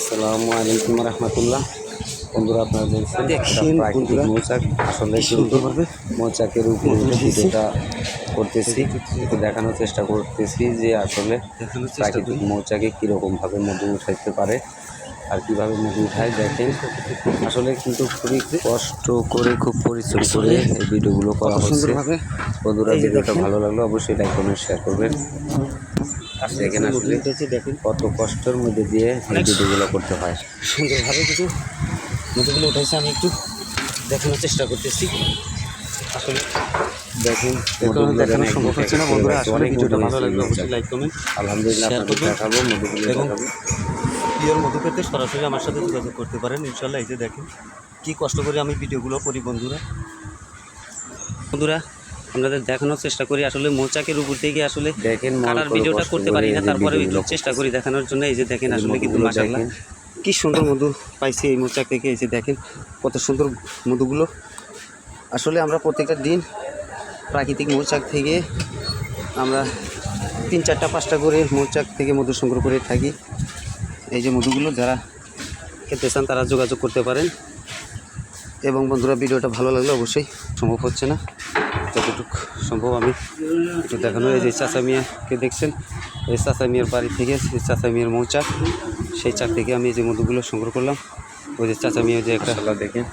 আসসালামু আলাইকুম রহমতুল্লাহ। বন্ধুরা আপনারা দেখছেন মৌচাক আসলে মৌচাকের উপরে। ভিডিওটা করতেছি দেখানোর চেষ্টা করতেছি যে আসলে প্রাকৃতিক মৌচাকে কীরকমভাবে মধু উঠাইতে পারে আর কীভাবে মধু উঠায় দেখেন। আসলে কিন্তু খুবই কষ্ট করে খুব পরিশ্রম করে এই ভিডিওগুলো করা হচ্ছে। বন্ধুরা ভিডিওটা ভালো লাগল অবশ্যই লাইক কমেন্ট শেয়ার করবেন। দেখেন আসলে উঠেছে কত কষ্টের মধ্যে দিয়ে ভিডিওগুলো করতে হয়। সুন্দরভাবে কিছু মধুগুলো উঠাইছে আমি একটু দেখানোর চেষ্টা করতেছি। আসলে দেখেন দেখানো সম্ভব হচ্ছে না বন্ধুরা। আসলে ভিডিওটা ভালো হয়েছে অবশ্যই লাইক কমেন্ট আলহামদুলিল্লাহ আপনাদের দেখাবো মধুগুলো দেখাবো। পিওর মধু পেতে সরাসরি আমার সাথে যোগাযোগ করতে পারেন। ইনশাল্লাহ এই যে দেখেন কী কষ্ট করে আমি ভিডিওগুলো করি বন্ধুরা। বন্ধুরা আপনাদের দেখানোর চেষ্টা করি। আসলে মৌচাকের উপর থেকে আসলে দেখেন কালার ভিডিওটা করতে পারি না? তারপরে চেষ্টা করি দেখানোর জন্য। এই যে দেখেন আসলে কিন্তু মাসাল্লাহ। কি সুন্দর মধু পাইছি এই মৌচাক থেকে। এই যে দেখেন কত সুন্দর মধুগুলো। আসলে আমরা প্রত্যেকটা দিন প্রাকৃতিক মৌচাক থেকে আমরা তিন চারটা পাঁচটা করে মৌচাক থেকে মধু সংগ্রহ করে থাকি। এই যে মধুগুলো যারা খেতে চান তারা যোগাযোগ করতে পারেন। এবং বন্ধুরা ভিডিওটা ভালো লাগলে অবশ্যই সম্ভব হচ্ছে না। যতটুকু সম্ভব আমি একটু দেখানো এই যে চাচা মিয়াকে দেখছেন? এই চাচা মিয়ার বাড়ি থেকে এই চাচা মিয়ার মৌচাক সেই চাক থেকে আমি এই যে মধুগুলো সংগ্রহ করলাম। ওই যে চাচা মিয়া যে একটা দেখেন।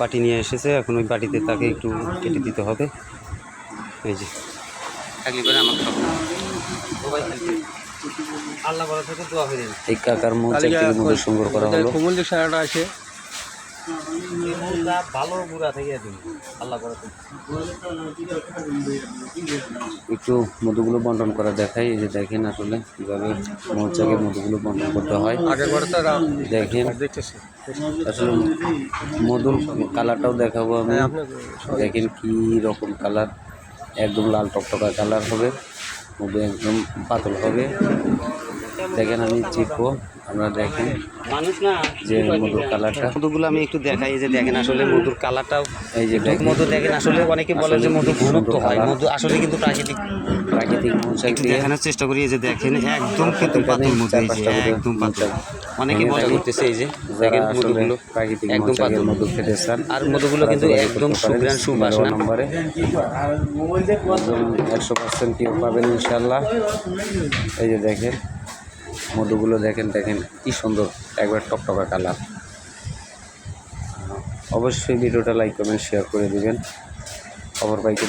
বাটি নিয়ে এসেছে এখন ওই বাটিতে তাকে একটু কেটে দিতে হবে। এই যে। এই কাকার মৌচাক থেকে মধু সংগ্রহ করা হলো। কোমল যে সারাটা আছে ভালো বুড়া থেকে দিন। আল্লাহ করা একটু মধুগুলো বন্টন করা দেখাই এই যে দেখেন আসলে কীভাবে মৌচাকে মধুগুলো বন্টন করতে হয়। আগে করে তো দেখেন। আসলে মধুর কালারটাও দেখাবো আমি। হ্যাঁ দেখেন কি রকম কালার। একদম লাল টকটকা কালার হবে। মধু একদম পাতল হবে। দেখেন আমি চিপবো আমরা দেখেন মানুষ না যে মধুর কালারটা। মধুগুলো আমি একটু দেখাই যে দেখেন আসলে মধুর কালারটাও। এই যে মধু দেখেন আসলে অনেকে বলে যে মধু ঘনত্ব হয়। মধু আসলে কিন্তু প্রাকৃতিক প্রাকৃতিক একটু দেখানোর চেষ্টা করি এই যে দেখেন একদম কিন্তু পাতল মধু এই যে একদম পাতল অনেকে মজা করতেছে এই যে দেখেন মধুগুলো প্রাকৃতিক একদম পাতল মধু খেতে চান আর মধুগুলো কিন্তু একদম পারেন সুগ্রাণ নম্বরে একশো পার্সেন্ট কেউ পাবেন ইনশাল্লাহ এই যে দেখেন মধুগুলো দেখেন দেখেন, কি সুন্দর একবার টকটকা কালার। অবশ্যই ভিডিওটা লাইক কমেন্ট শেয়ার করে দিবেন। খবর পাইতে